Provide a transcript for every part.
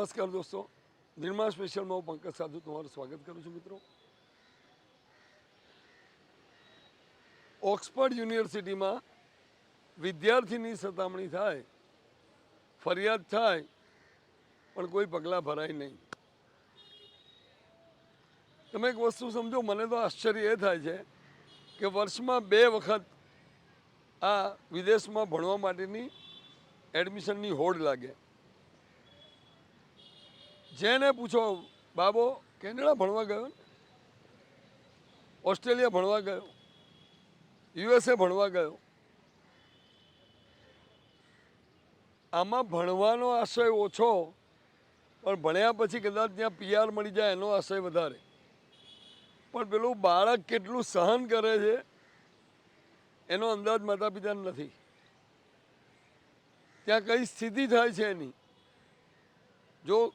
નમસ્કાર દોસ્તો. નિર્મા સ્પેશિયલમાં હું પંકજ સાધુ તમારું સ્વાગત કરું છું મિત્રો. ઓક્સફર્ડ યુનિવર્સિટીમાં વિદ્યાર્થીની સતામણી થાય, ફરિયાદ થાય, પણ કોઈ પગલાં ભરાય નહીં. તમે એક વસ્તુ સમજો, મને તો આશ્ચર્ય એ થાય છે કે વર્ષમાં બે વખત આ વિદેશમાં ભણવા માટેની એડમિશનની હોડ લાગે. જેને પૂછો, બાબો, કેનેડા ભણવા ગયો ઓસ્ટ્રેલિયા ભણવા ગયો? યુએસએ ભણવા ગયો? આમાં ભણવાનો આશય ઓછો, પણ ભણ્યા પછી કદાચ ત્યાં પીઆર મળી જાય એનો આશય વધારે. પણ પેલું બાળક કેટલું સહન કરે છે, એનો અંદાજ માતા પિતાને નથી. ત્યાં કઈ સ્થિતિ થાય છે એની જો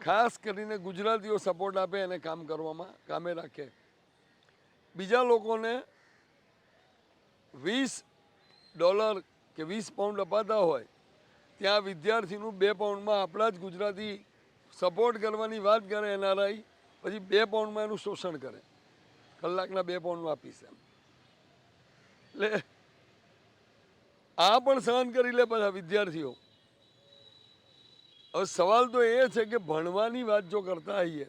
ખાસ કરીને ગુજરાતીઓ સપોર્ટ આપે એને કામ કરવામાં કામે રાખે. બીજા લોકોને વીસ ડોલર કે વીસ પાઉન્ડ અપાતા હોય, ત્યાં વિદ્યાર્થીનું બે પાઉન્ડમાં આપણા જ ગુજરાતી સપોર્ટ કરવાની વાત કરે એનઆરઆઈ, પછી બે પાઉન્ડમાં એનું શોષણ કરે. કલાકના બે પાઉન્ડમાં આપીશ એમ. એટલે આ પણ સહન કરી લે બધા વિદ્યાર્થીઓ. હવે સવાલ તો એ છે કે ભણવાની વાત જો કરતા હોઈએ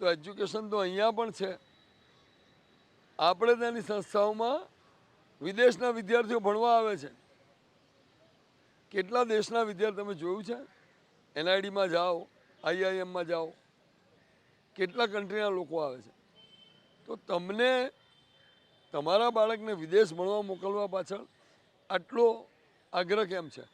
તો એજ્યુકેશન તો અહીંયા પણ છે. આપણે ત્યાંની સંસ્થાઓમાં વિદેશના વિદ્યાર્થીઓ ભણવા આવે છે. કેટલા દેશના વિદ્યાર્થી તમે જોયું છે? એનઆઈડીમાં જાઓ, આઈઆઈએમમાં જાઓ, કેટલા કન્ટ્રીના લોકો આવે છે? તો તમને તમારા બાળકને વિદેશ ભણવા મોકલવા પાછળ આટલો આગ્રહ કેમ છે?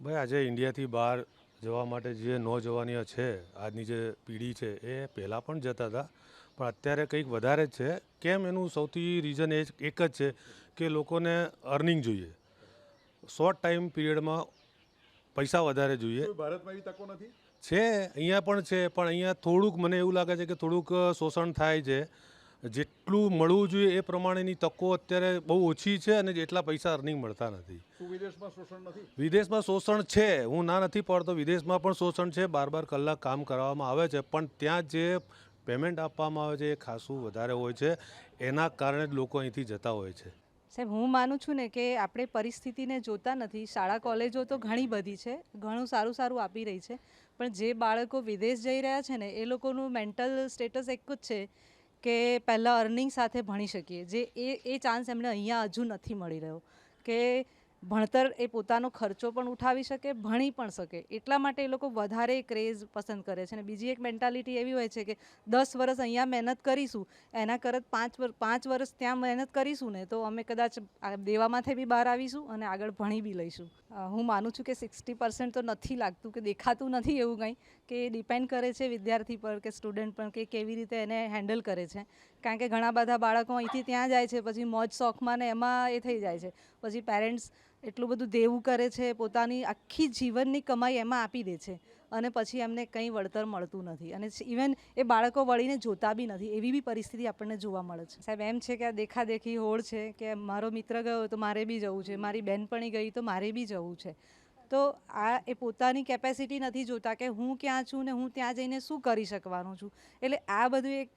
ભાઈ, આજે ઇન્ડિયાથી બહાર જવા માટે જે નોજવાનીઓ છે આજની જે પેઢી છે એ પહેલાં પણ જતા હતા. પણ અત્યારે કંઈક વધારે જ છે. કેમ એનું સૌથી રીઝન એ એક જ છે કે લોકોને અર્નિંગ જોઈએ. શોર્ટ ટાઈમ પીરિયડમાં પૈસા વધારે જોઈએ. ભારતમાં એવી તકો નથી? છે અહીંયા પણ છે પણ અહીંયા થોડુંક મને એવું લાગે છે કે થોડુંક શોષણ થાય છે. જેટલું મળવું જોઈએ એ પ્રમાણેની તકો અત્યારે બહુ ઓછી છે અને જેટલા પૈસા અર્નિંગ મળતા નથી. વિદેશમાં શોષણ નથી? વિદેશમાં શોષણ છે. હું ના નથી પડતો. વિદેશમાં પણ શોષણ છે. બાર બાર કલાક કામ કરવામાં આવે છે. પણ ત્યાં જે પેમેન્ટ આપવામાં આવે છે એ ખાસું વધારે હોય છે. એના કારણે જ લોકો અહીંથી જતા હોય છે. સાહેબ હું માનું છું ને કે આપણે પરિસ્થિતિને જોતા નથી. શાળા કોલેજો તો ઘણી બધી છે. ઘણું સારું સારું આપી રહી છે. પણ જે બાળકો વિદેશ જઈ રહ્યા છે ને એ લોકોનું મેન્ટલ સ્ટેટસ એક જ છે. કે પહેલાં અર્નિંગ સાથે ભણી શકીએ. જે એ એ ચાન્સ એમને અહીંયા હજુ નથી મળી રહ્યો. કે ભણતર એ પોતાનો ખર્ચો પણ ઉઠાવી શકે, ભણી પણ શકે. એટલા માટે એ લોકો વધારે ક્રેઝ પસંદ કરે છે. અને બીજી એક મેન્ટાલિટી એવી હોય છે કે દસ વર્ષ અહીંયા મહેનત કરીશું, એના કરત પાંચ પાંચ વર્ષ ત્યાં મહેનત કરીશું ને તો અમે કદાચ દેવામાંથી બી બહાર આવીશું અને આગળ ભણી બી લઈશું. હું માનું છું કે સિક્સટી પર્સન્ટ તો નથી લાગતું કે દેખાતું નથી એવું કંઈ. કે ડિપેન્ડ કરે છે વિદ્યાર્થી પર કે સ્ટુડન્ટ પર કે કેવી રીતે એને હેન્ડલ કરે છે. કારણ કે ઘણા બધા બાળકો અહીંથી ત્યાં જાય છે, પછી મોજ શોખમાં ને એમાં એ થઈ જાય છે. પછી પેરેન્ટ્સ એટલું બધું દેવું કરે છે, પોતાની આખી જીવનની કમાઈ એમાં આપી દે છે અને પછી એમને કંઈ વળતર મળતું નથી. અને ઇવન એ બાળકો વળીને જોતા બી નથી. એવી બી પરિસ્થિતિ આપણને જોવા મળે છે. સાહેબ, એમ છે કે આ દેખાદેખી હોડ છે કે મારો મિત્ર ગયો તો મારે બી જવું છે, મારી બહેનપણી ગઈ તો મારે બી જવું છે. તો આ એ પોતાની કેપેસિટી નથી જોતા કે હું ક્યાં છું ને હું ત્યાં જઈને શું કરી શકવાનું છું. એટલે આ બધું એક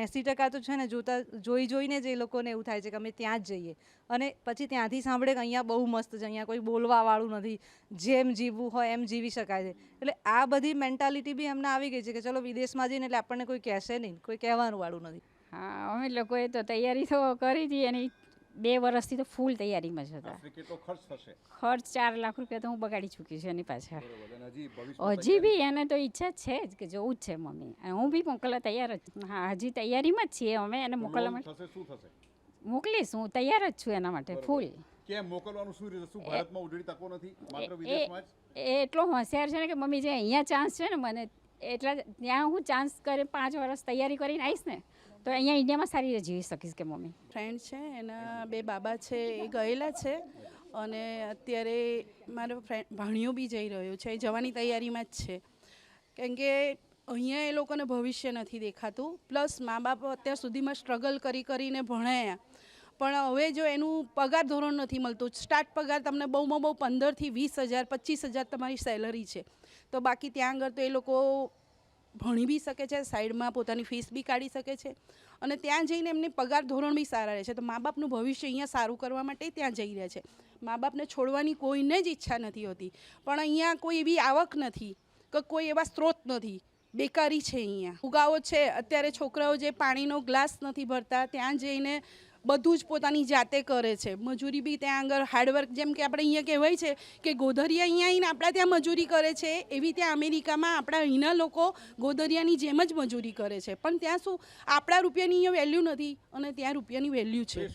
એંસી ટકા તો છે ને જોતા, જોઈ જોઈને જ એ લોકોને એવું થાય છે કે અમે ત્યાં જ જઈએ. અને પછી ત્યાંથી સાંભળે કે અહીંયા બહુ મસ્ત છે, અહીંયા કોઈ બોલવાવાળું નથી. જેમ જીવવું હોય એમ જીવી શકાય છે. એટલે આ બધી મેન્ટાલિટી બી એમને આવી ગઈ છે કે ચલો વિદેશમાં જઈને એટલે આપણને કોઈ કહેશે નહીં, કોઈ કહેવાનું વાળું નથી. હા, અમે લોકોએ તો તૈયારી તો કરી હતી અને બે વર્ષથી તો ફૂલ તૈયારીમાં જ હતા. ખર્ચ ચાર લાખ રૂપિયા તો હું બગાડી ચૂકી છું એની પાછળ. હજી બી એને તો ઈચ્છા છે જ કે જવું જ છે મમ્મી. અને હું બી મોકલવા તૈયાર જ. હા હજી તૈયારીમાં જ છીએ અમે એને મોકલવા માટે. મોકલીશ હું તૈયાર જ છું એના માટે ફૂલ કેમ મોકલવાનું શું રીતે શું ભારતમાં ઉજળી તકો નથી? માત્ર એ વિદેશમાં જ? એ એટલો હોશિયાર છે ને કે મમ્મી જે અહીંયા ચાન્સ છે ને મને એટલા ત્યાં હું ચાન્સ કરી પાંચ વર્ષ તૈયારી કરીને આવીશ ને તો અહીંયા ઇન્ડિયામાં સારી રીતે જીવી શકીશ કે મમ્મી? ફ્રેન્ડ છે, એના બે બાબા છે, એ ગયેલા છે. અને અત્યારે મારો ફ્રેન્ડ ભાણિયો બી જઈ રહ્યો છે, એ જવાની તૈયારીમાં જ છે. કેમ કે અહીંયા એ લોકોને ભવિષ્ય નથી દેખાતું. પ્લસ મા બાપ અત્યાર સુધીમાં સ્ટ્રગલ કરી કરીને ભણાયા. પણ હવે જો એનું પગાર ધોરણ નથી મળતું સ્ટાર્ટ પગાર તમને બહુમાં બહુ પંદરથી વીસ હજાર, પચીસ હજાર તમારી સેલરી છે. તો બાકી ત્યાં આગળ તો એ લોકો ભણી બી શકે છે, સાઈડમાં પોતાની ફીસ બી કાઢી શકે છે અને ત્યાં જઈને એમને પગાર ધોરણ બી સારા રહે છે. તો મા બાપનું ભવિષ્ય અહીંયા સારું કરવા માટે ત્યાં જઈ રહ્યા છે. મા બાપને છોડવાની કોઈને જ ઈચ્છા નથી હોતી. પણ અહીંયા કોઈ એવી આવક નથી કે કોઈ એવા સ્ત્રોત નથી. બેકારી છે અહીંયા. ફુગાવો છે, અત્યારે છોકરાઓ જે પાણીનો ગ્લાસ નથી ભરતા, ત્યાં જઈને બધું જ પોતાની જાતે કરે છે. મજૂરી બી ત્યાં આગળ હાર્ડવર્ક જેમ કે આપણે અહીંયા કહેવાય છે કે ગોધરિયા અહીંયા આવીને આપણા ત્યાં મજૂરી કરે છે એવી ત્યાં અમેરિકામાં આપણા અહીંના લોકો ગોધરિયાની જેમ જ મજૂરી કરે છે. પણ ત્યાં શું આપણા રૂપિયાની અહીંયા વેલ્યુ નથી અને ત્યાં રૂપિયાની વેલ્યુ છે.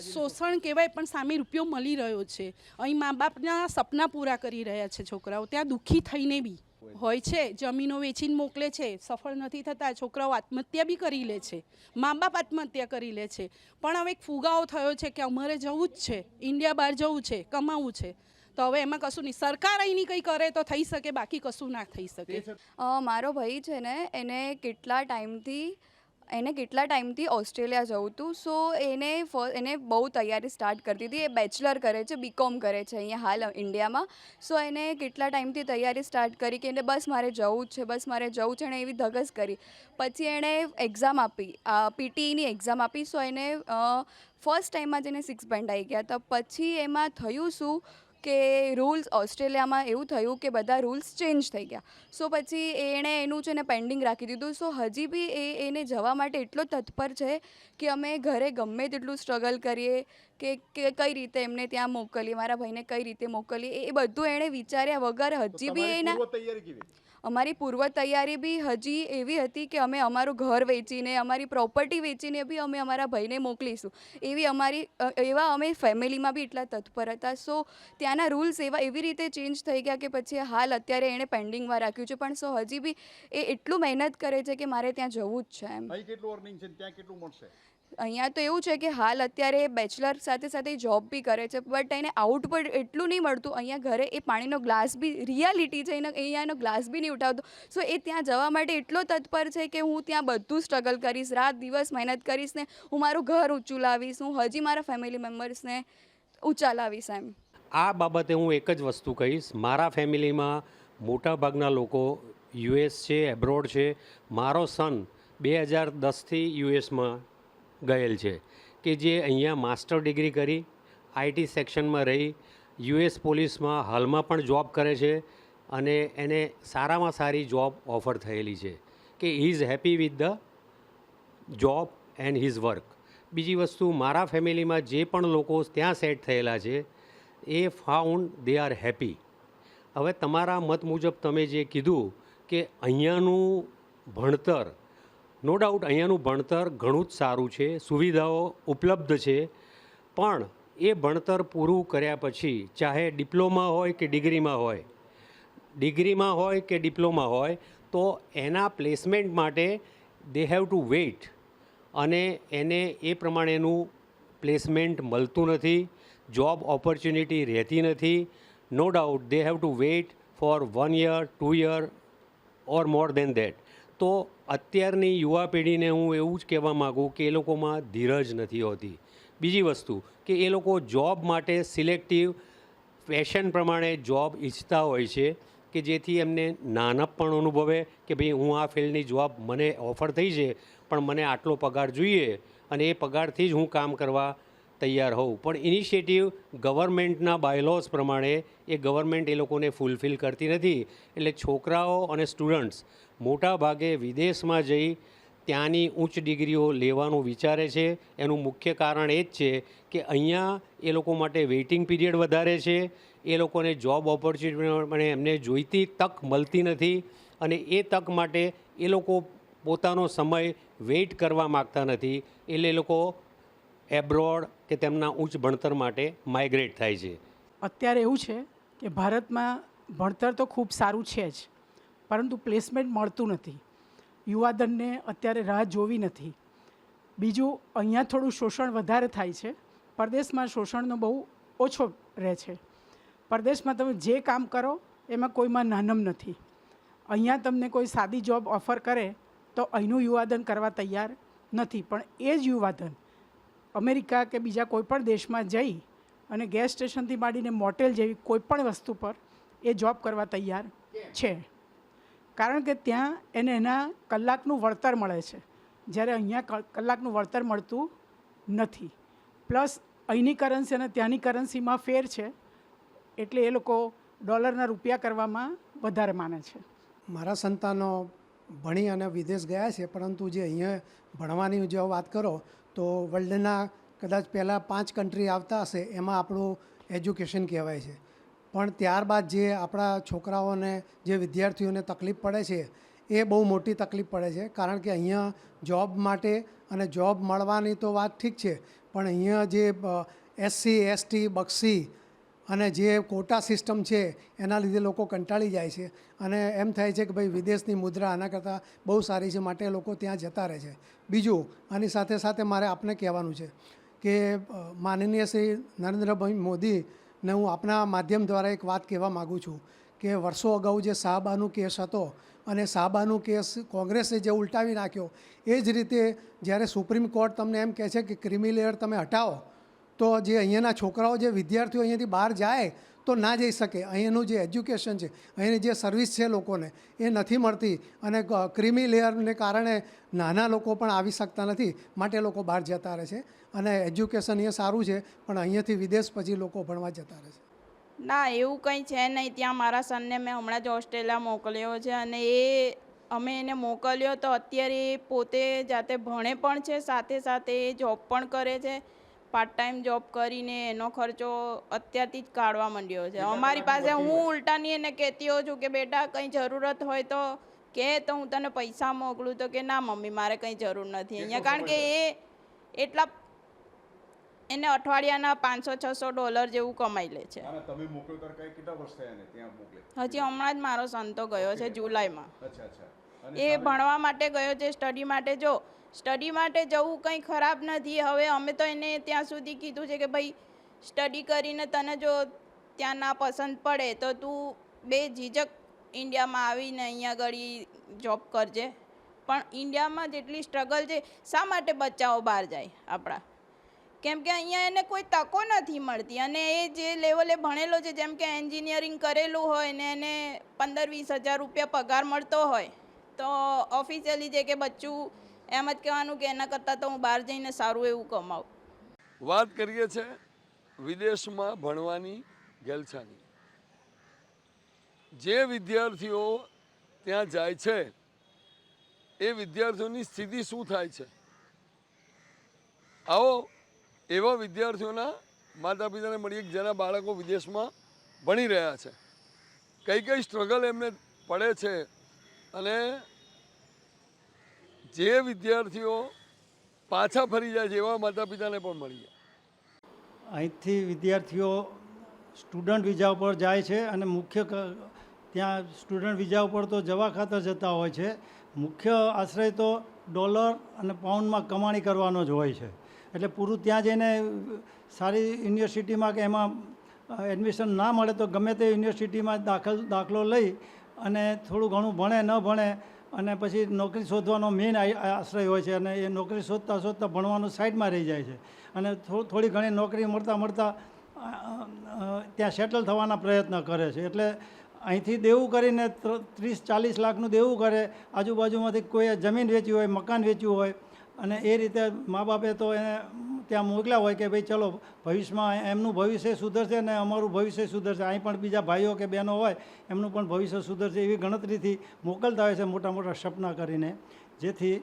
શોષણ કહેવાય પણ સામે રૂપિયો મળી રહ્યો છે. અહીં મા બાપના સપના પૂરા કરી રહ્યા છે છોકરાઓ. ત્યાં દુઃખી થઈને બી. હોય. છે જમીનો વેચીને મોકલે છે સફળ નથી થતા છોકરાઓ આત્મહત્યા બી કરી લે છે મા બાપ આત્મહત્યા કરી લે છે. પણ હવે એક ફુગાવો થયો છે કે અમારે જવું જ છે ઇન્ડિયા બહાર જવું છે કમાવું છે. તો હવે એમાં કશું નહીં સરકાર અહીંની કંઈ કરે તો થઈ શકે બાકી કશું ના થઈ શકે. મારો ભાઈ છે ને એને કેટલા ટાઈમથી એને કેટલા ટાઈમથી ઓસ્ટ્રેલિયા જવું હતું સો એને એને બહુ તૈયારી સ્ટાર્ટ કરતી હતી એ બેચલર કરે છે બીકોમ કરે છે અહીંયા હાલ ઇન્ડિયામાં સો એને કેટલા ટાઈમથી તૈયારી સ્ટાર્ટ કરી કે એને બસ મારે જવું જ છે, બસ મારે જવું છે, એણે એવી ધગસ કરી. પછી એણે એક્ઝામ આપી પીટીઈની એક્ઝામ આપી. સો એને ફર્સ્ટ ટાઈમમાં જ એને સિક્સ બેન્ડ આવી ગયા. તો પછી એમાં થયું શું? કે રૂલ્સ ઓસ્ટ્રેલિયામાં એવું થયું કે બધા રૂલ્સ ચેન્જ થઈ ગયા સો પછી એણે એનું છે ને પેન્ડિંગ રાખી દીધું સો હજી બી એ એને જવા માટે એટલો તત્પર છે કે અમે ઘરે ગમે તેટલું સ્ટ્રગલ કરીએ કે કઈ રીતે એમને ત્યાં મોકલીએ મારા ભાઈને કઈ રીતે મોકલીએ એ- બધું એણે વિચાર્યા વગર હજી બી એના તૈયારી કેવી? અમારી પૂર્વ તૈયારી બી હજી એવી હતી કે અમે અમારું ઘર વેચીને, અમારી પ્રોપર્ટી વેચીને બી અમે અમારા ભાઈને મોકલીશું. એવી અમારી એવા અમે ફેમિલીમાં બી એટલા તત્પર હતા. સો ત્યાંના રૂલ્સ એવા એવી રીતે ચેન્જ થઈ ગયા કે પછી હાલ અત્યારે એણે પેન્ડિંગમાં રાખ્યું છે. પણ સો હજી બી એ એટલું મહેનત કરે છે કે મારે ત્યાં જવું જ છે એમ. કેટલું અર્નિંગ છે ત્યાં કેટલું મળશે? અહીંયા તો એવું છે કે હાલ અત્યારે બેચલર સાથે સાથે જોબ બી કરે છે બટ એને આઉટપુટ એટલું નહીં મળતું. અહીંયા ઘરે એ પાણીનો ગ્લાસ બી રિયાલિટી છે, એને, અહીંયાનો ગ્લાસ બી નહીં ઉઠાવતો. સો એ ત્યાં જવા માટે એટલો તત્પર છે કે હું ત્યાં બધું સ્ટ્રગલ કરીશ, રાત દિવસ મહેનત કરીશ ને હું મારું ઘર ઊંચું લાવીશ, હું હજી મારા ફેમિલી મેમ્બર્સને ઊંચા લાવીશ એમ. આ બાબતે હું એક જ વસ્તુ કહીશ. મારા ફેમિલીમાં મોટાભાગના લોકો યુએસ છે, એબ્રોડ છે. મારો સન બે હજાર દસથી યુએસમાં ગયેલ છે કે જે અહીંયા માસ્ટર ડિગ્રી કરી, આઈટી સેક્શનમાં રહી, યુએસ પોલીસમાં હાલમાં પણ જોબ કરે છે અને એને સારામાં સારી જોબ ઓફર થયેલી છે કે is happy with the job and his work. બીજી વસ્તુ, મારા ફેમિલીમાં જે પણ લોકો ત્યાં સેટ થયેલા છે, એ ફાઉન્ડ દે આર હેપી. હવે તમારા મત મુજબ તમે જે કીધું કે અહીંયાનું ભણતર નો ડાઉટ, અહીંયાનું ભણતર ઘણું જ સારું છે, સુવિધાઓ ઉપલબ્ધ છે, પણ એ ભણતર પૂરું કર્યા પછી, ચાહે ડિપ્લોમા હોય કે ડિગ્રીમાં હોય ડિગ્રીમાં હોય કે ડિપ્લોમા હોય, તો એના પ્લેસમેન્ટ માટે દે હેવ ટુ વેઇટ અને એને એ પ્રમાણેનું પ્લેસમેન્ટ મળતું નથી, જોબ ઓપોર્ચ્યુનિટી રહેતી નથી, no doubt they have to wait for one year two year or more than that તો અત્યારની યુવા પેઢીને હું એવું જ કહેવા માગું કે એ લોકોમાં ધીરજ નથી હોતી. બીજી વસ્તુ કે એ લોકો જોબ માટે સિલેક્ટિવ ફેશન પ્રમાણે જોબ ઈચ્છતા હોય છે કે જેથી એમને નાનપણ અનુભવે કે ભાઈ હું આ ફિલ્ડની જોબ મને ઓફર થઈ છે, પણ મને આટલો પગાર જોઈએ અને એ પગારથી જ હું કામ કરવા તૈયાર હોઉં પણ ઇનિશિયેટિવ ગવર્મેન્ટના બાયલોઝ પ્રમાણે એ ગવર્મેન્ટ એ લોકોને ફૂલફિલ કરતી નથી. એટલે છોકરાઓ અને સ્ટુડન્ટ્સ મોટા ભાગે વિદેશમાં જઈ ત્યાંની ઉચ્ચ ડિગ્રીઓ લેવાનું વિચારે છે. એનું મુખ્ય કારણ એ જ છે કે અહીંયા એ લોકો માટે વેઇટિંગ પીરિયડ વધારે છે. એ લોકોને જોબ ઓપોર્ચ્યુનિટી એમને જોઈતી તક મળતી નથી અને એ તક માટે એ લોકો પોતાનો સમય વેઇટ કરવા માગતા નથી. એટલે એ લોકો એબ્રોડ કે તેમના ઉચ્ચ ભણતર માટે માઇગ્રેટ થાય છે. અત્યારે એવું છે કે ભારતમાં ભણતર તો ખૂબ સારું છે જ, પરંતુ પ્લેસમેન્ટ મળતું નથી. યુવાધનને અત્યારે રાહ જોવી નથી. બીજું, અહીંયા થોડું શોષણ વધારે થાય છે. પરદેશમાં શોષણનો બહુ ઓછો રહે છે. પરદેશમાં તમે જે કામ કરો, એમાં કોઈમાં નાનમ નથી. અહીંયા તમને કોઈ સાદી જોબ ઓફર કરે, તો અહીંનું યુવાધન કરવા તૈયાર નથી. પણ એ જ યુવાધન અમેરિકા કે બીજા કોઈપણ દેશમાં જઈ અને ગેસ સ્ટેશનથી માંડીને મોટેલ જેવી કોઈપણ વસ્તુ પર એ જોબ કરવા તૈયાર છે. કારણ કે ત્યાં એને એના કલાકનું વળતર મળે છે. જ્યારે અહીંયા કલાકનું વળતર મળતું નથી. પ્લસ અહીંની કરન્સી અને ત્યાંની કરન્સીમાં ફેર છે. એટલે એ લોકો ડોલરના રૂપિયા કરવામાં વધારે માને છે. મારા સંતાનો ભણી અને વિદેશ ગયા છે, પરંતુ જે અહીંયા ભણવાની જો વાત કરો તો વર્લ્ડના કદાચ પહેલાં પાંચ કન્ટ્રી આવતા હશે, એમાં આપણું એજ્યુકેશન કહેવાય છે. પણ ત્યારબાદ જે આપણા છોકરાઓને, જે વિદ્યાર્થીઓને તકલીફ પડે છે, એ બહુ મોટી તકલીફ પડે છે. કારણ કે અહીંયા જોબ માટે અને જોબ મળવાની તો વાત ઠીક છે, પણ અહીંયા જે એસસી એસટી બક્ષી અને જે કોટા સિસ્ટમ છે, એના લીધે લોકો કંટાળી જાય છે. અને એમ થાય છે કે ભાઈ વિદેશની મુદ્રા આના કરતાં બહુ સારી છે, માટે લોકો ત્યાં જતા રહે છે. બીજું, આની સાથે સાથે મારે આપને કહેવાનું છે કે માનનીય શ્રી નરેન્દ્રભાઈ મોદીને હું આપના માધ્યમ દ્વારા એક વાત કહેવા માગું છું કે વર્ષો અગાઉ જે શાહબાનો કેસ હતો અને શાહબાનો કેસ કોંગ્રેસે જે ઉલટાવી નાખ્યો, એ જ રીતે જ્યારે સુપ્રીમ કોર્ટ તમને એમ કહે છે કે ક્રિમિલેયર તમે હટાવો તો જે અહીંયાના છોકરાઓ, જે વિદ્યાર્થીઓ અહીંયાથી બહાર જાય, તો ના જઈ શકે. અહીંયાનું જે એજ્યુકેશન છે અહીંની જે સર્વિસ છે લોકોને, એ નથી મળતી. અને ક્રિમી લેયરને કારણે નાના લોકો પણ આવી શકતા નથી, માટે લોકો બહાર જતા રહે છે. અને એજ્યુકેશન અહીંયા સારું છે, પણ અહીંયાથી વિદેશ પછી લોકો ભણવા જતા રહે છે. ના, એવું કંઈ છે નહીં. ત્યાં મારા સનને મેં હમણાં જ ઓસ્ટ્રેલિયા મોકલ્યો છે અને એ, અમે એને મોકલ્યો તો અત્યારે એ પોતે જાતે ભણે પણ છે, સાથે સાથે એ જોબ પણ કરે છે. પાર્ટ ટાઈમ જોબ કરીને એનો ખર્ચો અત્યારથી જ કાઢવા માંડ્યો છે. અમારી પાસે હું ઉલટાની એને કહેતી હોઉં છું કે બેટા કંઈ જરૂરત હોય તો કે તો હું તને પૈસા મોકલું. તો કે ના મમ્મી મારે કંઈ જરૂર નથી. અહીંયા કારણ કે એ એટલા એને અઠવાડિયાના પાંચસો છસો ડોલર જેવું કમાઈ લે છે. હજી હમણાં જ મારો સન તો ગયો છે જુલાઈમાં. એ ભણવા માટે ગયો છે સ્ટડી માટે. જો સ્ટડી માટે જવું કંઈ ખરાબ નથી. હવે અમે તો એને ત્યાં સુધી કીધું છે કે ભાઈ, સ્ટડી કરીને તને જો ત્યાં ના પસંદ પડે તો તું બે ઝીઝક ઇન્ડિયામાં આવીને અહીંયા આગળ જોબ કરજે. પણ ઇન્ડિયામાં જેટલી સ્ટ્રગલ છે, શા માટે બચ્ચાઓ બહાર જાય આપણા? કેમ કે અહીંયા એને કોઈ તકો નથી મળતી અને એ જે લેવલે ભણેલો છે, જેમ કે એન્જિનિયરિંગ કરેલું હોય ને એને પંદર વીસ હજાર રૂપિયા પગાર મળતો હોય, તો ઓફિશિયલી જે કે બચ્ચું એમ જ કહેવાનું કે એના કરતાં તો હું બહાર જઈને સારું એવું કમાવું. વાત કરીએ છે વિદેશમાં ભણવાની ગેલછાની. જે વિદ્યાર્થીઓ ત્યાં જાય છે, એ વિદ્યાર્થીઓની સ્થિતિ શું થાય છે? આવો એવા વિદ્યાર્થીઓના માતા પિતાને મળીએ જેના બાળકો વિદેશમાં ભણી રહ્યા છે. કઈ કઈ સ્ટ્રગલ એમને પડે છે અને જે વિદ્યાર્થીઓ પાછા ફરી જાય છે એવા માતા પિતાને પણ મળી જાય. અહીંથી વિદ્યાર્થીઓ સ્ટુડન્ટ વિઝા ઉપર જાય છે અને મુખ્ય ત્યાં સ્ટુડન્ટ વિઝા ઉપર તો જવા ખાતર જતા હોય છે. મુખ્ય આશ્રય તો ડોલર અને પાઉન્ડમાં કમાણી કરવાનો જ હોય છે. એટલે પૂરું ત્યાં જઈને સારી યુનિવર્સિટીમાં કે એમાં એડમિશન ના મળે તો ગમે તે યુનિવર્સિટીમાં દાખલ, દાખલો લઈ અને થોડું ઘણું ભણે, ન ભણે અને પછી નોકરી શોધવાનો મેઇન આશ્રય હોય છે અને એ નોકરી શોધતા શોધતા ભણવાનું સાઈડમાં રહી જાય છે. અને થોડી ઘણી નોકરી મળતા મળતા ત્યાં સેટલ થવાના પ્રયત્ન કરે છે. એટલે અહીંથી દેવું કરીને ત્રીસ ચાલીસ લાખનું દેવું કરે, આજુબાજુમાંથી કોઈએ જમીન વેચી હોય, મકાન વેચ્યું હોય અને એ રીતે મા બાપે તો એને ત્યાં મોકલ્યા હોય કે ભાઈ ચલો ભવિષ્યમાં એમનું ભવિષ્ય સુધરશે ને અમારું ભવિષ્ય સુધરશે. અહીં પણ બીજા ભાઈઓ કે બહેનો હોય એમનું પણ ભવિષ્ય સુધરશે એવી ગણતરીથી મોકલતા હોય છે મોટા મોટા સપના કરીને. જેથી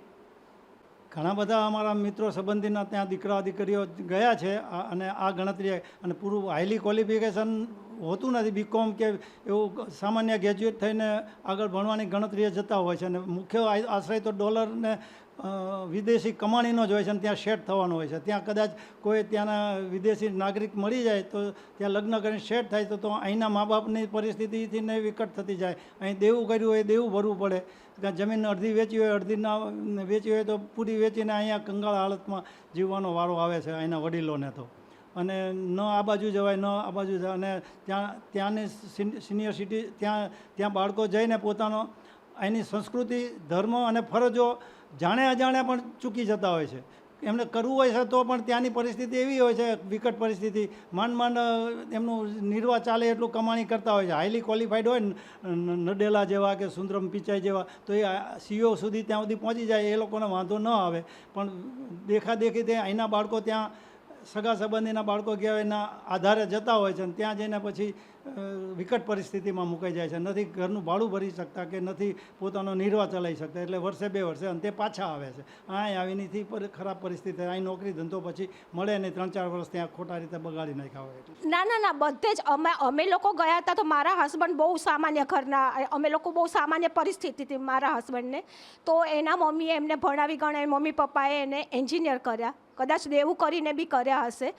ઘણા બધા અમારા મિત્રો સંબંધીના ત્યાં દીકરા દીકરીઓ ગયા છે અને આ ગણતરી અને પૂરું હાઈલી ક્વોલિફિકેશન હોતું નથી. બીકોમ કે એવું સામાન્ય ગ્રેજ્યુએટ થઈને આગળ ભણવાની ગણતરીએ જતા હોય છે અને મુખ્ય આશ્રય તો ડોલર ને અ, વિદેશી કમાણીનો જ હોય છે અને ત્યાં સેટ થવાનો હોય છે. ત્યાં કદાચ કોઈ ત્યાંના વિદેશી નાગરિક મળી જાય તો ત્યાં લગ્ન કરીને સેટ થાય તો અહીંના મા બાપની પરિસ્થિતિથી ને વિકટ થતી જાય. અહીં દેવું કર્યું હોય દેવું ભરવું પડે. જમીન અડધી વેચી હોય, અડધી ના વેચી હોય તો પૂરી વેચીને અહીંયા કંગાળ હાલતમાં જીવવાનો વારો આવે છે અહીંના વડીલોને તો. અને ન આ બાજુ જવાય, ન આ બાજુ જવાય. અને ત્યાં, ત્યાંની સિનિયર સિટી, ત્યાં ત્યાં બાળકો જઈને પોતાનો અહીંની સંસ્કૃતિ, ધર્મ અને ફરજો જાણે અજાણ્યા પણ ચૂકી જતા હોય છે. એમને કરવું હોય છે તો પણ ત્યાંની પરિસ્થિતિ એવી હોય છે, વિકટ પરિસ્થિતિ. માંડ માંડ એમનું નિર્વાહ ચાલે એટલું કમાણી કરતા હોય છે. હાઈલી ક્વોલિફાઈડ હોય નડેલા જેવા કે સુંદરમ પિચાઈ જેવા, તો એ સીઓ સુધી ત્યાં સુધી પહોંચી જાય એ લોકોને વાંધો ન આવે. પણ દેખાદેખી તે અહીંના બાળકો ત્યાં સગા સંબંધીના બાળકો ગયા એના આધારે જતા હોય છે અને ત્યાં જઈને પછી વિકટ પરિસ્થિતિમાં મુકાઈ જાય છે. નથી ઘરનું ભાડું ભરી શકતા કે નથી પોતાનો નિર્વાહ ચલાવી શકતા, એટલે વર્ષે બે વર્ષે અંતે પાછા આવે છે. અહીં આવીનેથી પર ખરાબ પરિસ્થિતિ અહીં નોકરી ધંધો પછી મળે નહીં ત્રણ ચાર વર્ષ ત્યાં ખોટા રીતે બગાડી નાખ્યા હોય ના ના ના, બધે જ અમે અમે લોકો ગયા હતા તો મારા હસબન્ડ બહુ સામાન્ય ઘરના અમે લોકો બહુ સામાન્ય પરિસ્થિતિ હતી મારા હસબન્ડને તો એના મમ્મીએ એમને ભણાવી ગણાવી મમ્મી પપ્પાએ એને એન્જિનિયર કર્યા. કદાચ દેવું કરીને બી કર્યા હશે.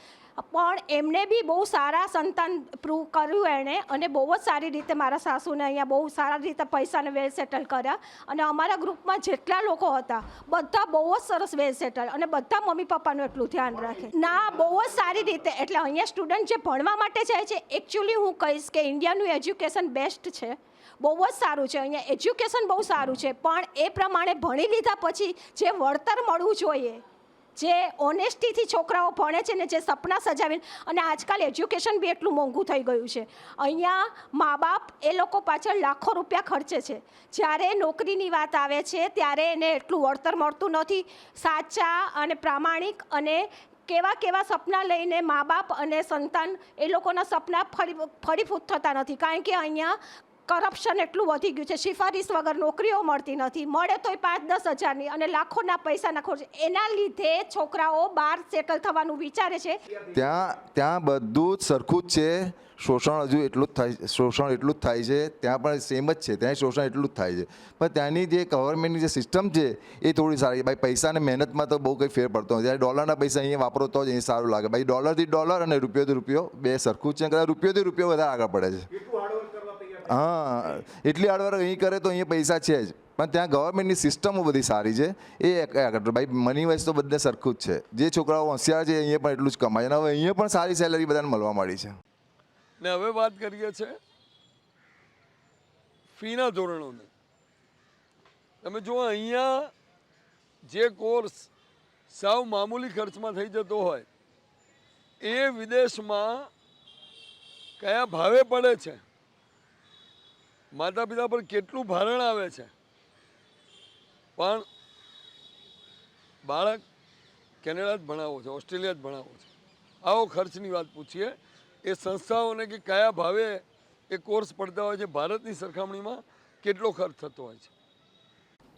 પણ એમને બી બહુ સારા સંતાન પ્રૂવ કર્યું એણે અને બહુ જ સારી રીતે મારા સાસુને અહીંયા બહુ સારા રીતે પૈસાને વેલ સેટલ કર્યા. અને અમારા ગ્રુપમાં જેટલા લોકો હતા, બધા બહુ જ સરસ વેલ સેટલ અને બધા મમ્મી પપ્પાનું એટલું ધ્યાન રાખે. ના, બહુ જ સારી રીતે. એટલે અહીંયા સ્ટુડન્ટ જે ભણવા માટે જાય છે એકચ્યુઅલી હું કહીશ કે ઇન્ડિયાનું એજ્યુકેશન બેસ્ટ છે. બહુ જ સારું છે. અહીંયા એજ્યુકેશન બહુ સારું છે. પણ એ પ્રમાણે ભણી લીધા પછી જે વળતર મળવું જોઈએ જે ઓનેસ્ટીથી છોકરાઓ ભણે છે ને જે સપના સજાવીને, અને આજકાલ એજ્યુકેશન બી એટલું મોંઘું થઈ ગયું છે. અહીંયા મા બાપ એ લોકો પાછળ લાખો રૂપિયા ખર્ચે છે. જ્યારે નોકરીની વાત આવે છે, ત્યારે એને એટલું વળતર મળતું નથી. સાચા અને પ્રામાણિક અને કેવા કેવા સપના લઈને મા બાપ અને સંતાન એ લોકોના સપના ફરી ફળીભૂત થતા નથી. કારણ કે અહીંયા કરપ્શન એટલું વધી ગયું છે. સિફારિશ વગર નોકરીઓ મળતી નથી. મળે તોય પાંચ દસ હજારની અને લાખોના પૈસાના ખર્ચ. એના લીધે છોકરાઓ બહાર સેટલ થવાનું વિચારે છે. ત્યાં ત્યાં બધું જ સરખું જ છે. શોષણ હજુ એટલું જ થાય શોષણ એટલું જ થાય છે. ત્યાં પણ સેમ જ છે. ત્યાં શોષણ એટલું જ થાય છે. પણ ત્યાંની જે ગવર્મેન્ટની જે સિસ્ટમ છે, એ થોડી સારી છે. ભાઈ પૈસા મહેનતમાં તો બહુ કંઈ ફેર પડતો નથી. જ્યારે ડોલરના પૈસા અહીંયા વાપરો તો જ અહીં સારું લાગે. ભાઈ ડોલરથી ડોલર અને રૂપિયોથી રૂપિયો બે સરખું જ છે. કદાચ રૂપિયોથી રૂપિયો વધારે આગળ પડે છે. હા, એટલી હાર્ડવર્ક અહીં કરે તો અહીંયા પૈસા છે જ. પણ ત્યાં ગવર્મેન્ટની સિસ્ટમો બધી સારી છે. એ ભાઈ મની વાઇઝ તો બધે સરખું જ છે. જે છોકરાઓ હોશિયાર છે અહીંયા પણ એટલું જ કમાય. અને હવે અહીંયા પણ સારી સેલરી બધાને મળવા માંડી છે. ને હવે વાત કરીએ છે ફીના ધોરણોની. તમે જુઓ, અહીંયા જે કોર્સ સાવ મામૂલી ખર્ચમાં થઈ જતો હોય, એ વિદેશમાં કયા ભાવે પડે છે? માતા પિતા પર કેટલું ભારણ આવે છે. પણ બાળક કેનેડા જ ભણાવો છે ઓસ્ટ્રેલિયા જ ભણાવો છે. આવો ખર્ચની વાત પૂછીએ. એ સંસ્થાઓને કે કયા ભાવે એ કોર્સ પડતા હોય છે, ભારતની સરખામણીમાં કેટલો ખર્ચ થતો હોય છે?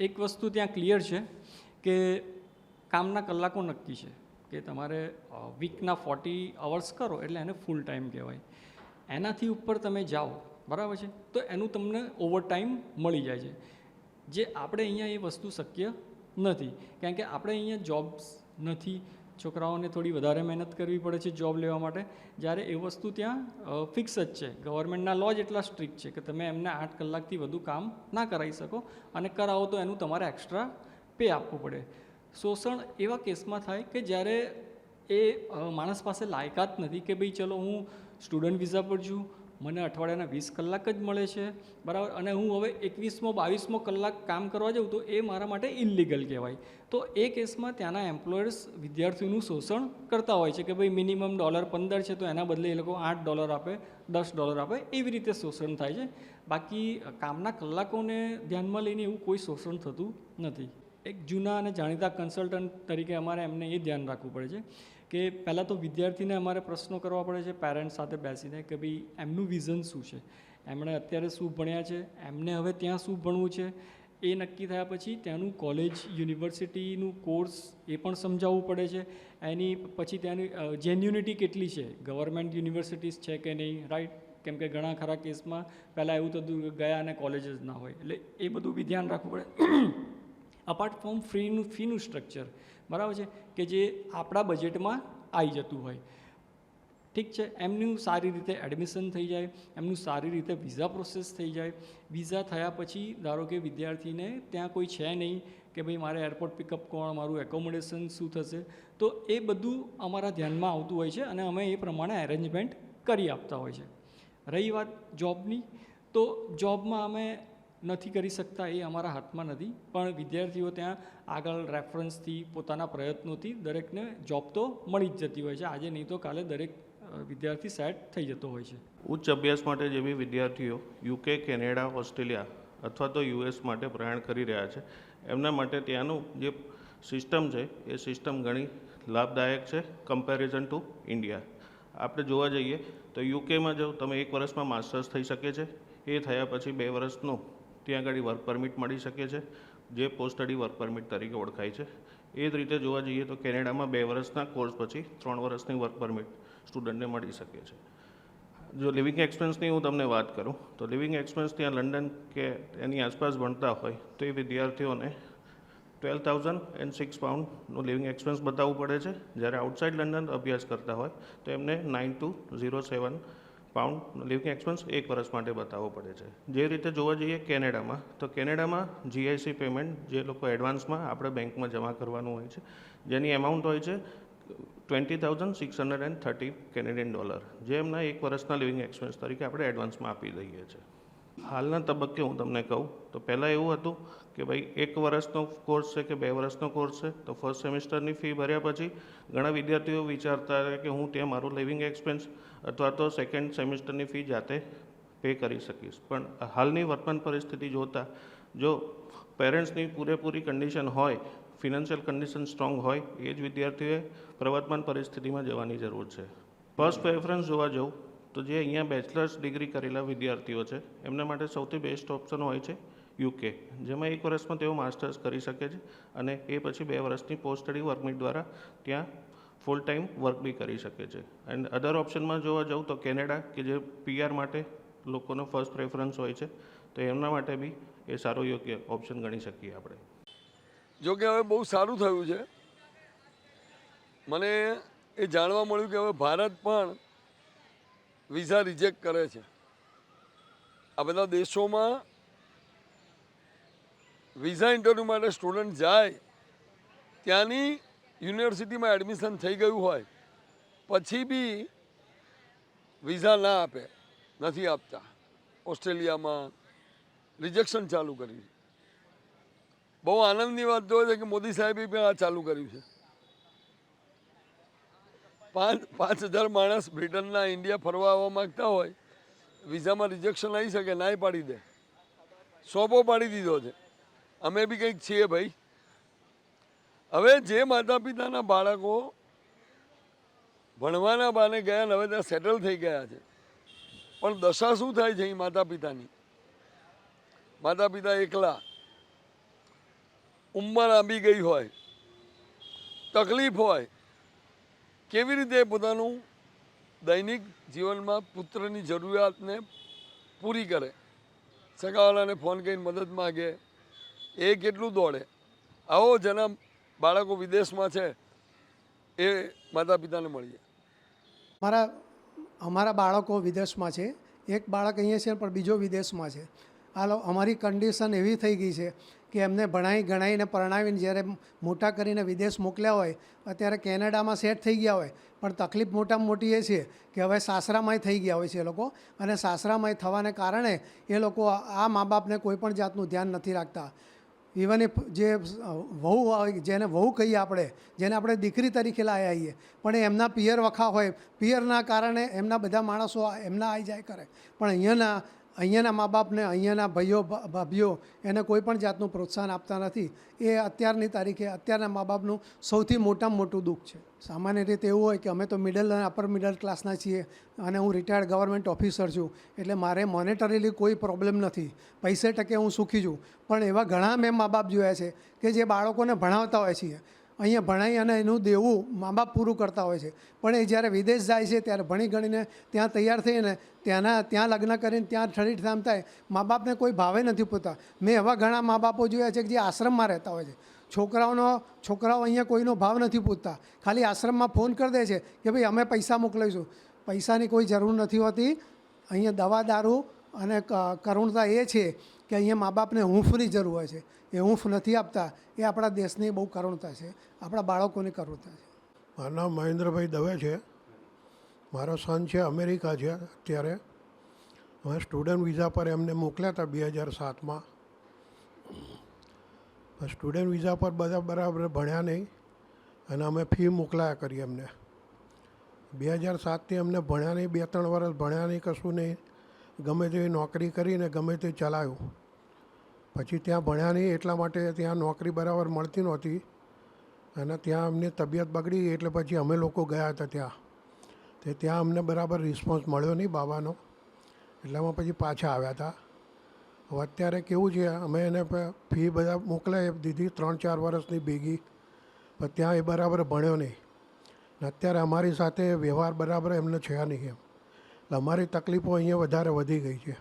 એક વસ્તુ ત્યાં ક્લિયર છે કે કામના કલાકો નક્કી છે. કે તમારે વીકના ફોર્ટી અવર્સ કરો એટલે એને ફૂલ ટાઈમ કહેવાય. એનાથી ઉપર તમે જાઓ બરાબર છે? તો એનું તમને ઓવર ટાઈમ મળી જાય છે. જે આપણે અહીંયા એ વસ્તુ શક્ય નથી. કારણ કે આપણે અહીંયા જોબ્સ નથી. છોકરાઓને થોડી વધારે મહેનત કરવી પડે છે જોબ લેવા માટે. જ્યારે એ વસ્તુ ત્યાં ફિક્સ જ છે. ગવર્મેન્ટના લો જ એટલા સ્ટ્રિક્ટ છે કે તમે એમને આઠ કલાકથી વધુ કામ ના કરાવી શકો અને કરાવો તો એનું તમારે એક્સ્ટ્રા પે આપવું પડે. શોષણ એવા કેસમાં થાય કે જ્યારે એ માણસ પાસે લાયકાત નથી કે ભાઈ ચલો હું સ્ટુડન્ટ વિઝા પર છું મને અઠવાડિયાના વીસ કલાક જ મળે છે, બરાબર? અને હું હવે એકવીસમો, બાવીસમો કલાક કામ કરવા જાઉં તો એ મારા માટે ઇલિગલ કહેવાય. તો એ કેસમાં ત્યાંના એમ્પ્લોયર્સ વિદ્યાર્થીઓનું શોષણ કરતા હોય છે કે ભાઈ મિનિમમ ડોલર પંદર છે તો એના બદલે એ લોકો આઠ ડોલર આપે, દસ ડોલર આપે, એવી રીતે શોષણ થાય છે. બાકી કામના કલાકોને ધ્યાનમાં લઈને એવું કોઈ શોષણ થતું નથી. એક જૂના અને જાણીતા કન્સલ્ટન્ટ તરીકે અમારે એમને એ ધ્યાન રાખવું પડે છે. કે પહેલાં તો વિદ્યાર્થીને અમારે પ્રશ્નો કરવા પડે છે પેરેન્ટ્સ સાથે બેસીને કે ભાઈ એમનું વિઝન શું છે? એમણે અત્યારે શું ભણ્યા છે? એમને હવે ત્યાં શું ભણવું છે? એ નક્કી થયા પછી ત્યાંનું કોલેજ યુનિવર્સિટીનું કોર્સ એ પણ સમજાવવું પડે છે. એની પછી ત્યાંની જેન્યુનિટી કેટલી છે? ગવર્મેન્ટ યુનિવર્સિટીઝ છે કે નહીં? રાઈટ કેમ કે ઘણા ખરા કેસમાં પહેલાં એવું થતું ગયા અને કોલેજ જ ના હોય. એટલે એ બધું બી ધ્યાન રાખવું પડે. અપાર્ટ ફ્રોમ ફ્રીનું ફીનું સ્ટ્રક્ચર બરાબર છે? કે જે આપણા બજેટમાં આવી જતું હોય. ઠીક છે? એમનું સારી રીતે એડમિશન થઈ જાય, એમનું સારી રીતે વિઝા પ્રોસેસ થઈ જાય. વિઝા થયા પછી ધારો કે વિદ્યાર્થીને ત્યાં કોઈ છે નહીં કે ભાઈ મારે એરપોર્ટ પિકઅપ કોણ, મારું એકોમોડેશન શું થશે? તો એ બધું અમારા ધ્યાનમાં આવતું હોય છે અને અમે એ પ્રમાણે એરેન્જમેન્ટ કરી આપતા હોય છે. રહી વાત જોબની તો જોબમાં અમે નથી કરી શકતા એ અમારા હાથમાં નથી. પણ વિદ્યાર્થીઓ ત્યાં આગળ રેફરન્સથી પોતાના પ્રયત્નોથી દરેકને જોબ તો મળી જ જતી હોય છે. આજે નહીં તો કાલે દરેક વિદ્યાર્થી સેટ થઈ જતો હોય છે. ઉચ્ચ અભ્યાસ માટે જેવી વિદ્યાર્થીઓ યુકે કેનેડા ઓસ્ટ્રેલિયા અથવા તો યુએસ માટે પ્રયાણ કરી રહ્યા છે, એમના માટે ત્યાંનું જે સિસ્ટમ છે, એ સિસ્ટમ ઘણી લાભદાયક છે કમ્પેરિઝન ટુ ઇન્ડિયા આપણે જોવા જઈએ તો યુકેમાં જો તમે એક વર્ષમાં માસ્ટર્સ થઈ શકે છે, એ થયા પછી બે વર્ષનું ત્યાં આગળ વર્ક પરમિટ મળી શકે છે, જે પોસ્ટ સ્ટડી વર્ક પરમિટ તરીકે ઓળખાય છે. એ જ રીતે જોવા જઈએ તો કેનેડામાં બે વર્ષના કોર્સ પછી ત્રણ વર્ષની વર્ક પરમિટ સ્ટુડન્ટને મળી શકે છે. જો લિવિંગ એક્સપેન્સની હું તમને વાત કરું, તો લિવિંગ એક્સપેન્સ ત્યાં લંડન કે એની આસપાસ ભણતા હોય, તો એ વિદ્યાર્થીઓને ટ્વેલ્વ થાઉઝન્ડ એન્ડ સિક્સ પાઉન્ડનું લિવિંગ એક્સપેન્સ બતાવવું પડે છે. જ્યારે આઉટસાઇડ લંડન અભ્યાસ કરતા હોય, તો એમને nine two zero seven pound living expense એક વર્ષ માટે બતાવવો પડે છે. જે રીતે જોવા જઈએ કેનેડામાં, તો કેનેડામાં જીઆઈસી પેમેન્ટ જે લોકો એડવાન્સમાં આપણે બેંકમાં જમા કરવાનું હોય છે, જેની એમાઉન્ટ હોય છે twenty thousand six hundred and thirty Canadian dollar જે એમના એક વર્ષના લિવિંગ એક્સપેન્સ તરીકે આપણે એડવાન્સમાં આપી દઈએ છીએ હાલના તબક્કે હું તમને કહું, તો પહેલાં એવું હતું કે ભાઈ, એક વર્ષનો કોર્સ છે કે બે વર્ષનો કોર્સ છે, તો ફર્સ્ટ સેમિસ્ટરની ફી ભર્યા પછી ઘણા વિદ્યાર્થીઓ વિચારતા કે હું ત્યાં મારું લિવિંગ એક્સપેન્સ અથવા તો સેકન્ડ સેમિસ્ટરની ફી જાતે પે કરી શકીશ. પણ હાલની વર્તમાન પરિસ્થિતિ જોતાં, જો પેરેન્ટ્સની પૂરેપૂરી કન્ડિશન હોય ફિનાન્શિયલ કન્ડિશન સ્ટ્રોંગ હોય, એ જ વિદ્યાર્થીઓએ પ્રવર્તમાન પરિસ્થિતિમાં જવાની જરૂર છે. ફર્સ્ટ પ્રેફરન્સ જોવા જવું, તો જે અહીંયા બેચલર્સ ડિગ્રી કરેલા વિદ્યાર્થીઓ છે, એમના માટે સૌથી બેસ્ટ ઓપ્શન હોય છે યુકે જેમાં એક વર્ષમાં તેઓ માસ્ટર્સ કરી શકે છે અને એ પછી બે વર્ષની પોસ્ટ સ્ટડી વર્કમિટ દ્વારા ત્યાં ફૂલ ટાઈમ વર્ક બી કરી શકે છે. એન્ડ અધર ઓપ્શનમાં જોવા જાઉં તો કેનેડા કે જે પીઆર માટે લોકોનો ફર્સ્ટ પ્રેફરન્સ હોય છે, તો એમના માટે બી એ સારો યોગ્ય ઓપ્શન ગણી શકીએ આપણે. જો કે હવે બહુ સારું થયું છે. મને એ જાણવા મળ્યું કે હવે ભારત પણ વિઝા રિજેક્ટ કરે છે. આ બધા દેશોમાં વિઝા ઇન્ટરવ્યૂ માટે સ્ટુડન્ટ જાય, ત્યાંની યુનિવર્સિટીમાં એડમિશન થઈ ગયું હોય, પછી બી વિઝા ના આપે, નથી આપતા. ઓસ્ટ્રેલિયામાં રિજેક્શન ચાલુ કર્યું છે. બહુ આનંદની વાત તો છે કે મોદી સાહેબે પણ આ ચાલુ કર્યું છે. પાંચ પાંચ હજાર માણસ બ્રિટનના ઇન્ડિયા ફરવા આવવા માગતા હોય, વિઝામાં રિજેક્શન આવી શકે, નાય પાડી દે. સોપો પાડી દીધો છે. અમે બી કંઈક છીએ ભાઈ. હવે જે માતા પિતાના બાળકો ભણવાના બાને ગયા ને હવે ત્યાં સેટલ થઈ ગયા છે. પણ દશા શું થાય છે એ માતા પિતાની માતા પિતા એકલા ઉંમર આંબી ગઈ હોય, તકલીફ હોય, કેવી રીતે પોતાનું દૈનિક જીવનમાં પુત્રની જરૂરિયાતને પૂરી કરે? સગાવાલાને ફોન કરીને મદદ માગે, એ કેટલું દોડે? આવો જેના બાળકો વિદેશમાં છે, એ માતા પિતાને મળીએ. મારા, અમારા બાળકો વિદેશમાં છે, એક બાળક અહીંયા છે પણ બીજો વિદેશમાં છે. હાલો, અમારી કન્ડિશન એવી થઈ ગઈ છે કે એમને ભણાવી ગણાવીને પરણાવીને જ્યારે મોટા કરીને વિદેશ મોકલ્યા હોય, અત્યારે કેનેડામાં સેટ થઈ ગયા હોય, પણ તકલીફ મોટામાં મોટી એ છે કે હવે સાસરામાંય થઈ ગયા હોય છે એ લોકો અને સાસરામાંય થવાને કારણે એ લોકો આ મા બાપને કોઈ પણ જાતનું ધ્યાન નથી રાખતા. ઇવન એ જે વહુ જેને વહુ કહીએ આપણે, જેને આપણે દીકરી તરીકે લાવી આવીએ પણ એમના પિયર વખા હોય, પિયરના કારણે એમના બધા માણસો એમના આવી જાય કરે. પણ અહીંયાના અહીંયાના મા બાપને અહીંયાના ભાઈઓ ભાભીઓ એને કોઈ પણ જાતનું પ્રોત્સાહન આપતા નથી. એ અત્યારની તારીખે અત્યારના મા બાપનું સૌથી મોટામાં મોટું દુઃખ છે. સામાન્ય રીતે એવું હોય કે અમે તો મિડલ અને અપર મિડલ ક્લાસના છીએ અને હું રિટાયર્ડ ગવર્મેન્ટ ઓફિસર છું, એટલે મારે મોનેટરીલી કોઈ પ્રોબ્લેમ નથી. પૈસે ટકે હું સુખી છું. પણ એવા ઘણા મેં મા બાપ જોયા છે કે જે બાળકોને ભણાવતા હોય છે અહીંયા ભણાઈ અને એનું દેવું મા બાપ પૂરું કરતા હોય છે. પણ એ જ્યારે વિદેશ જાય છે ત્યારે ભણી ગણીને ત્યાં તૈયાર થઈને ત્યાંના, ત્યાં લગ્ન કરીને ત્યાં ઠરી ઠામ થાય, મા બાપને કોઈ ભાવે નથી પૂછતા. મેં એવા ઘણા મા બાપો જોયા છે કે જે આશ્રમમાં રહેતા હોય છે. છોકરાઓનો, છોકરાઓ અહીંયા કોઈનો ભાવ નથી પૂછતા. ખાલી આશ્રમમાં ફોન કરી દે છે કે ભાઈ અમે પૈસા મોકલાવીશું. પૈસાની કોઈ જરૂર નથી હોતી. અહીંયા દવા દારૂ અને કરુણતા એ છે કે અહીંયા મા બાપને હૂંફની જરૂર હોય છે. એ હૂંફ નથી આપતા, એ આપણા દેશની બહુ કરુણતા છે. આપણા બાળકોની કરુણતા છે. મારું નામ મહેન્દ્રભાઈ દવે છે. મારો સન છે અમેરિકા છે અત્યારે. હવે સ્ટુડન્ટ વિઝા પર એમને મોકલ્યા હતા બે હજાર સાતમાં. સ્ટુડન્ટ વિઝા પર બધા બરાબર ભણ્યા નહીં અને અમે ફી મોકલાયા કરી એમને. બે હજાર સાતથી અમને ભણ્યા નહીં, બે ત્રણ વર્ષ ભણ્યા નહીં, કશું નહીં. ગમે તેવી નોકરી કરીને ગમે તે ચલાવ્યું પછી ત્યાં ભણ્યા નહીં એટલા માટે ત્યાં નોકરી બરાબર મળતી નહોતી અને ત્યાં અમને તબિયત બગડી એટલે પછી અમે લોકો ગયા હતા ત્યાં. તે ત્યાં અમને બરાબર રિસ્પોન્સ મળ્યો નહીં બાબાનો. એટલામાં પછી પાછા આવ્યા હતા. હવે અત્યારે કેવું છે, અમે એને ફી બધા મોકલાવી દીધી, ત્રણ ચાર વર્ષની ભેગી. પણ ત્યાં એ બરાબર ભણ્યો નહીં. અત્યારે અમારી સાથે વ્યવહાર બરાબર એમને છે નહીં એમ. એટલે અમારી તકલીફો અહીંયા વધારે વધી ગઈ છે.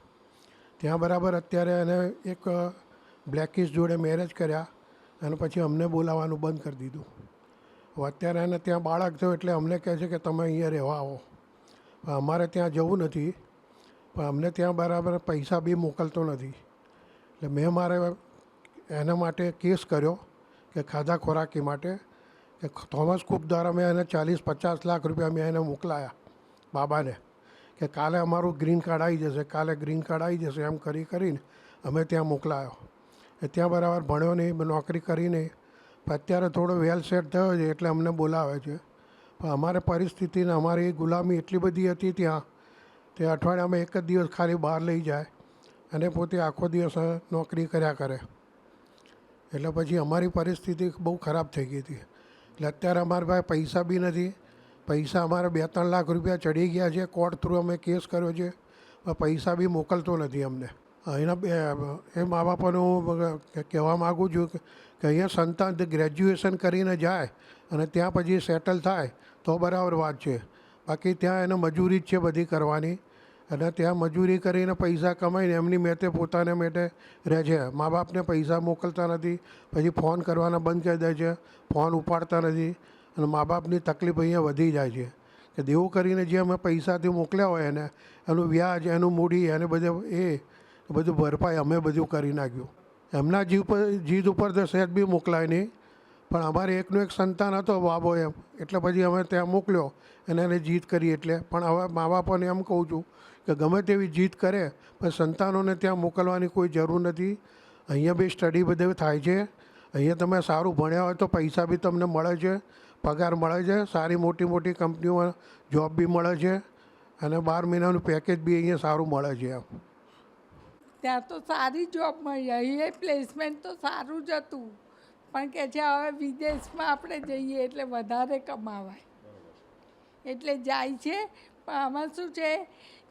ત્યાં બરાબર અત્યારે એને એક બ્લેકિસ જોડે મેરેજ કર્યા અને પછી અમને બોલાવવાનું બંધ કરી દીધું. અત્યારે એને ત્યાં બાળક થયો એટલે અમને કહે છે કે તમે અહીંયા રહેવા આવો. પણ અમારે ત્યાં જવું નથી, પણ અમને ત્યાં બરાબર પૈસા બી મોકલતો નથી. એટલે મેં મારે એના માટે કેસ કર્યો કે ખાધા ખોરાકી માટે, કે થોમસ કુક દ્વારા મેં એને ચાલીસ પચાસ લાખ રૂપિયા મેં એને મોકલાયા બાબાને. કે કાલે અમારું ગ્રીન કાર્ડ આવી જશે, કાલે ગ્રીન કાર્ડ આવી જશે એમ કરી કરીને અમે ત્યાં મોકલાયો. એ ત્યાં બરાબર ભણ્યો નહીં નોકરી કરી નહીં. પણ અત્યારે થોડો વેલ સેટ થયો છે એટલે અમને બોલાવે છે. પણ અમારે પરિસ્થિતિને અમારી ગુલામી એટલી બધી હતી ત્યાં, તે અઠવાડિયામાં એક જ દિવસ ખાલી બહાર લઈ જાય અને પોતે આખો દિવસ નોકરી કર્યા કરે. એટલે પછી અમારી પરિસ્થિતિ બહુ ખરાબ થઈ ગઈ હતી. એટલે અત્યારે અમારી પાસે પૈસા બી નથી. પૈસા અમારે બે ત્રણ લાખ રૂપિયા ચડી ગયા છે કોર્ટ થ્રુ અમે કેસ કર્યો છે. પૈસા બી મોકલતો નથી અમને. અહીંના એ મા બાપાને હું કહેવા માગું છું કે અહીંયા સંતાન ગ્રેજ્યુએશન કરીને જાય અને ત્યાં પછી સેટલ થાય, તો બરાબર વાત છે. બાકી ત્યાં એને મજૂરી જ છે બધી કરવાની. અને ત્યાં મજૂરી કરીને પૈસા કમાઈને એમની મેતે પોતાને મેટે રહે છે. મા બાપને પૈસા મોકલતા નથી, પછી ફોન કરવાના બંધ કરી દે છે, ફોન ઉપાડતા નથી. અને મા બાપની તકલીફ અહીંયા વધી જાય છે કે દેવું કરીને જે અમે પૈસાથી મોકલ્યા હોય એને, એનું વ્યાજ, એનું મૂડી, એને બધે એ બધું ભરપાઈ અમે બધું કરી નાખ્યું. એમના જીવ પર, જીદ ઉપર તો સહેજ બી મોકલાય નહીં. પણ અમારે એકનો એક સંતાન હતો બાબો એમ, એટલે પછી અમે ત્યાં મોકલ્યો અને એને જીદ કરી એટલે. પણ હવે મા બાપોને એમ કહું છું કે ગમે તેવી જીદ કરે, પણ સંતાનોને ત્યાં મોકલવાની કોઈ જરૂર નથી. અહીંયા બી સ્ટડી બધે થાય છે. અહીંયા તમે સારું ભણ્યા હોય તો પૈસા બી તમને મળે છે. પગાર મળે છે, સારી મોટી મોટી કંપનીઓમાં જોબ બી મળે છે અને બાર મહિનાનું પેકેજ બી અહીંયા સારું મળે છે એમ. ત્યાં તો સારી જોબ મળી અહીં પ્લેસમેન્ટ તો સારું જ હતું. પણ કે છે, હવે વિદેશમાં આપણે જઈએ એટલે વધારે કમાવાય. એટલે જાય છે, પણ આમાં શું છે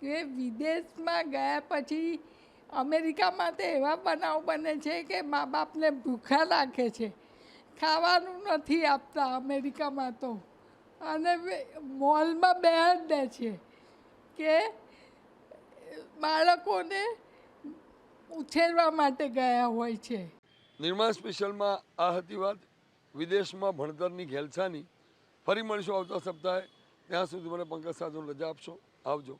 કે વિદેશમાં ગયા પછી અમેરિકામાં તો એવા બનાવ બને છે કે મા બાપને ભૂખા રાખે છે. ખાવાનું નથી આપતા અમેરિકામાં તો. અને મોલમાં બેહાડ દે છે કે બાળકોને ઉછેરવા માટે ગયા હોય છે. નિર્માણ સ્પેશિયલમાં આ હતી વાત. વિદેશમાં ભણતરની ઘેલછાની. ફરી મળીશું આવતા સપ્તાહે. ત્યાં સુધી મને પંકજ સાધુ રજા આપશો. આવજો.